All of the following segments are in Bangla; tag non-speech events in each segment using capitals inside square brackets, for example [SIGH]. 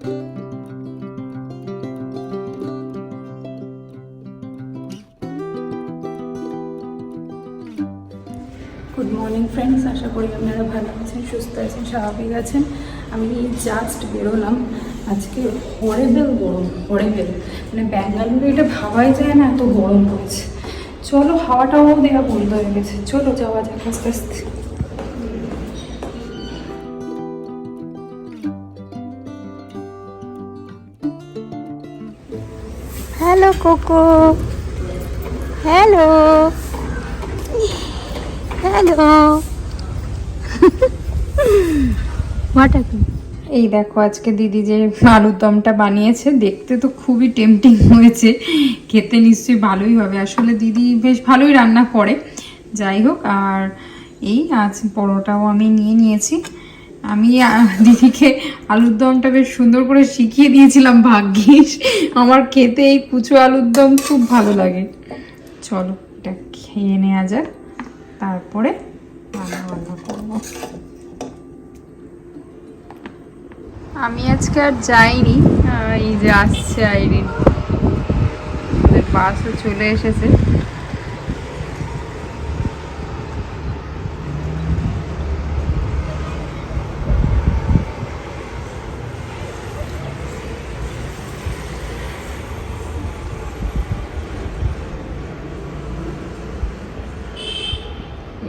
গুড মর্নিং ফ্রেন্ডস আশা করি আপনারা ভালো আছেন, সুস্থ আছেন, স্বাভাবিক আছেন। আমি জাস্ট বেরোলাম। আজকে হরেবেল গরম হরেবেল মানে ব্যাঙ্গালোরে এটা ভাবাই যায় না, এত গরম পড়েছে। চলো, হাওয়াটাও দেওয়া বন্ধ হয়ে গেছে। চলো, যাওয়া যাক আস্তে আস্তে। Hello Coco. Hello. Hello. What এই দেখো আজকে দিদি যে আলুর দমটা বানিয়েছে দেখতে তো খুবই টেম্পটিং হয়েছে। খেতে নিশ্চয়ই ভালোই হবে। আসলে দিদি বেশ ভালোই রান্না করে। যাই হোক আর এই আজ পরোটাও আমি নিয়ে নিয়েছি। আমি দিদিকে আলুর দমটা বেশ সুন্দর করে শিখিয়ে দিয়েছিলাম ভাগ্যিস। আমার খেতে এই কুচো আলুর দম খুব ভালো লাগে। চলো, এটা খেয়ে নেওয়া যাক। তারপরে রান্না বান্না করব। আমি আজকে আর যাইনি। এই যে আসছে আইরিন। বাসও চলে এসেছে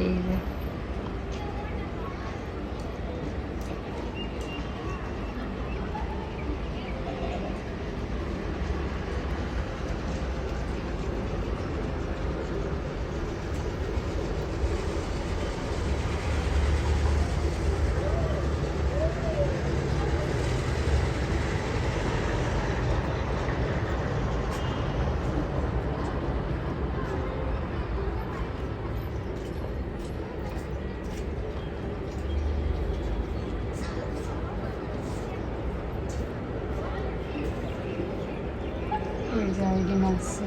এই যে এই যে আইরিন আসছে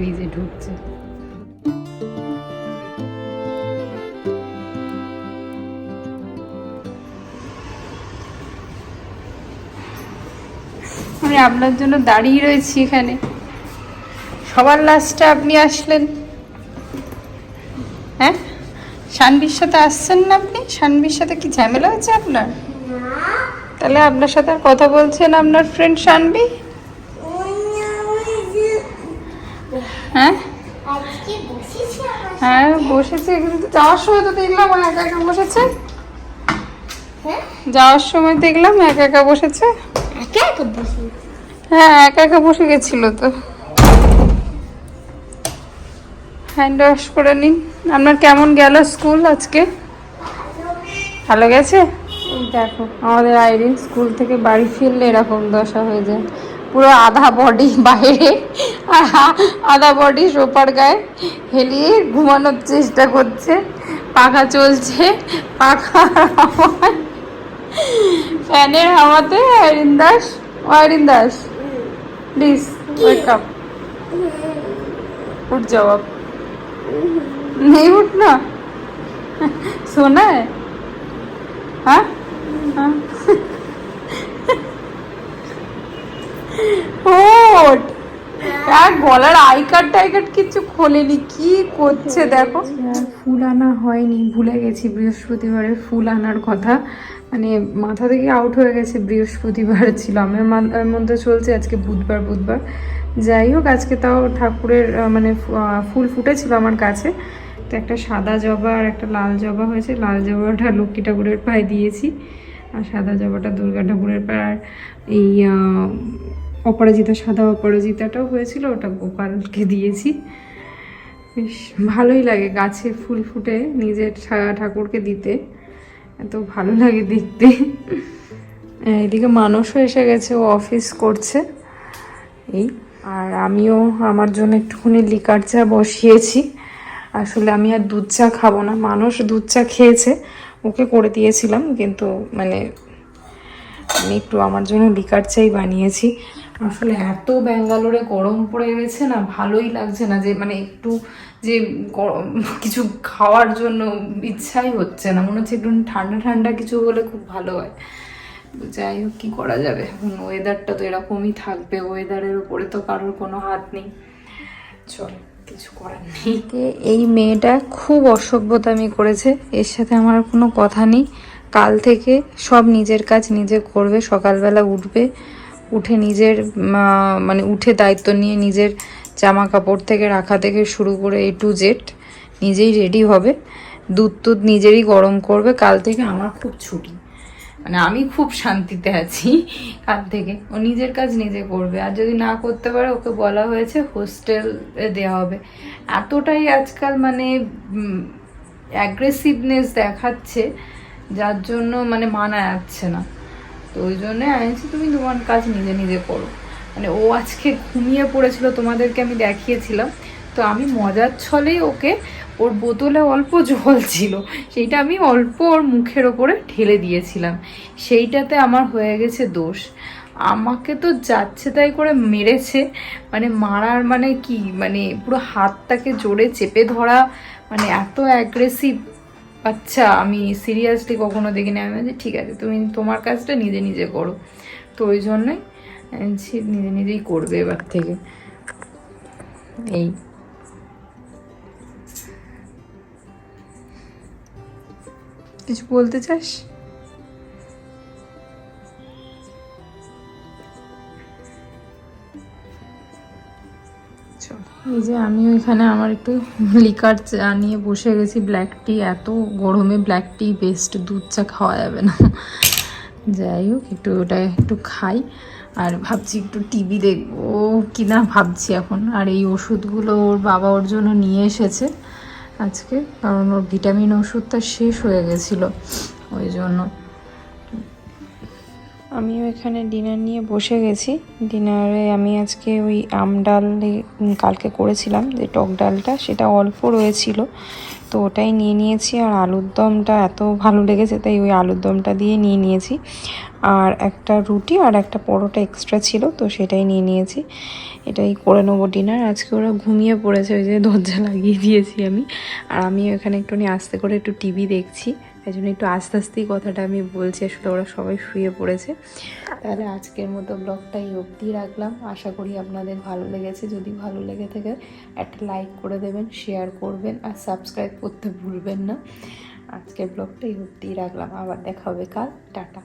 নিজে ঢুকছে। আমি আপনার জন্য দাঁড়িয়ে রয়েছি এখানে। সবার লাস্টে আপনি আসলেন। হ্যাঁ? শানবির সাথে আসছেন না আপনি? শানবির সাথে কি ঝামেলা হচ্ছে আপনার? তাহলে আপনার সাথে আর কথা বলছেন আপনার ফ্রেন্ড শানবি? হ্যাঁ? হ্যাঁ বসেছে কিন্তু যাওয়ার সময় তো দেখলাম একা একা বসেছে। হ্যাঁ যাওয়ার সময় দেখলাম একা একা বসেছে। একা একা বসেছি হ্যাঁ একা একা বসে গেছিল তো। হ্যান্ড ওয়াশ করে নিন। আপনার কেমন গেল স্কুল আজকে? ভালো গেছে? দেখো আমাদের আইরিন স্কুল থেকে বাড়ি ফিরলে এরকম দশা হয়ে যায়। পুরো আধা বডি বাইরে আধা বডি সোপার গায়ে হেলিয়ে ঘুমানোর চেষ্টা করছে। পাখা চলছে পাখা ফ্যানের হাওয়াতে Irene Das Irene Das please welcome up জবাব। नहीं उठना। [LAUGHS] सोना है। हाँ? हाँ? আর গলার আই কার্ড টাই কার্ড কিছু খোলেনি। কি করছে, দেখো। ফুল আনা হয়নি, ভুলে গেছি বৃহস্পতিবারে ফুল আনার কথা। মানে মাথা থেকে আউট হয়ে গেছে, বৃহস্পতিবার ছিল। আমার মাথার মধ্যে চলছে আজকে বুধবার বুধবার। যাই হোক, আজকে তাও ঠাকুরের মানে ফুল ফুটেছিল আমার কাছে। তো একটা সাদা জবা আর একটা লাল জবা হয়েছে। লাল জবাটা লক্ষ্মী ঠাকুরের পায়ে দিয়েছি। আর সাদা জবাটা দুর্গা ঠাকুরের পায়ে। আর এই অপরাজিতা, সাদা অপরাজিতাটাও হয়েছিল, ওটা গোপালকে দিয়েছি। বেশ ভালোই লাগে গাছে ফুল ফুটে নিজের ঠাকুরকে দিতে। এত ভালো লাগে দেখতে। এদিকে মানুষও এসে গেছে, ও অফিস করছে। এই, আর আমিও আমার জন্য একটুখানি লিকার চা বসিয়েছি। আসলে আমি আর দুধ চা খাব না মানুষ দুধ চা খেয়েছে, ওকে করে দিয়েছিলাম, কিন্তু মানে আমি একটু আমার জন্য লিকার চাই বানিয়েছি। আসলে এত ব্যাঙ্গালোরে গরম পড়ে গেছে না, ভালোই লাগছে না যে মানে একটু যে গরম, কিছু খাওয়ার জন্য ইচ্ছাই হচ্ছে না। মনে হচ্ছে একটু ঠান্ডা ঠান্ডা কিছু হলে খুব ভালো হয়। যাই হোক, কী করা যাবে? এখন ওয়েদারটা তো এরকমই থাকবে। ওয়েদারের উপরে তো কারোর কোনো হাত নেই। চল, কিছু করার নেই। এই মেয়েটা খুব অসভ্যতামি করেছে। এর সাথে আমার কোনো কথা নেই। কাল থেকে সব নিজের কাজ নিজে করবে, সকালবেলা উঠবে। উঠে নিজের মানে উঠে দায়িত্ব নিয়ে নিজের জামা কাপড় থেকে রাখা থেকে শুরু করে এ টু জেড নিজেই রেডি হবে। দুধ টুধ নিজেরই গরম করবে। কাল থেকে আমার খুব ছুটি। মানে আমি খুব শান্তিতে আছি কাল থেকে। ও নিজের কাজ নিজে করবে। আর যদি না করতে পারে, ওকে বলা হয়েছে হোস্টেলে দেওয়া হবে। এতটাই আজকাল মানে অ্যাগ্রেসিভনেস দেখাচ্ছে, যার জন্য মানে মানা যাচ্ছে না। তো ওই জন্যে আনিছি তুমি তোমার কাজ নিজে নিজে করো। মানে ও আজকে ঘুমিয়ে পড়েছিল, তোমাদেরকে আমি দেখিয়েছিলাম। তো আমি মজার ছলেই ওকে, ওর বোতলে অল্প জল ছিল, সেইটা আমি অল্প ওর মুখের ওপরে ঢেলে দিয়েছিলাম। সেইটাতে আমার হয়ে গেছে দোষ। আমাকে তো যাচ্ছে তাই করে মেরেছে মানে মারার মানে কি মানে পুরো হাতটাকে জোরে চেপে ধরা মানে এত অ্যাগ্রেসিভ আচ্ছা আমি সিরিয়াসলি কখনো দেখিনি। আমি বলছি, ঠিক আছে তুমি তোমার কাজটা নিজে নিজে করো। তো ওই জন্যই সে নিজে নিজেই করবে এবার থেকে। এই। কিছু বলতে চাস? এই যে আমিও এখানে আমার একটু লিকার চা নিয়ে বসে গেছি। ব্ল্যাক টি এত গরমে ব্ল্যাক টি বেস্ট দুধ চা খাওয়া যাবে না। যাই হোক, একটু ওটা একটু খাই। আর ভাবছি একটু টিভি দেখব কিনা ভাবছি এখন। আর এই ওষুধগুলো ওর বাবা ওর জন্য নিয়ে এসেছে আজকে। কারণ ওর ভিটামিন ওষুধটা শেষ হয়ে গেছিল। ওই জন্য। আমিও এখানে ডিনার নিয়ে বসে গেছি। ডিনারে আমি আজকে ওই আম ডাল কালকে করেছিলাম, যে টক ডালটা, সেটা অল্প রয়েছিল। তো ওটাই নিয়ে নিয়েছি, আর আলুর দমটা এত ভালো লেগেছে, তাই ওই আলুর দমটা দিয়ে নিয়ে নিয়েছি। আর একটা রুটি আর একটা পরোটা এক্সট্রা ছিল, তো সেটাই নিয়ে নিয়েছি। এটাই করে নেব ডিনার আজকে ওরা ঘুমিয়ে পড়েছে, ওই যে দরজা লাগিয়ে দিয়েছি আমি। আর আমি এখানে একটুখানি আস্তে করে একটু টিভি দেখছি। তাই জন্য একটু আস্তে আস্তেই কথাটা আমি বলছি, আসলে ওরা সবাই শুয়ে পড়েছে। তাহলে আজকের মতো ব্লগটা এই অবধি রাখলাম। আশা করি আপনাদের ভালো লেগেছে। যদি ভালো লেগে থাকে, একটা লাইক করে দেবেন শেয়ার করবেন, আর সাবস্ক্রাইব করতে ভুলবেন না। আজকের ব্লগটা এই রাখলাম। আবার দেখা হবে কাল। টাটা।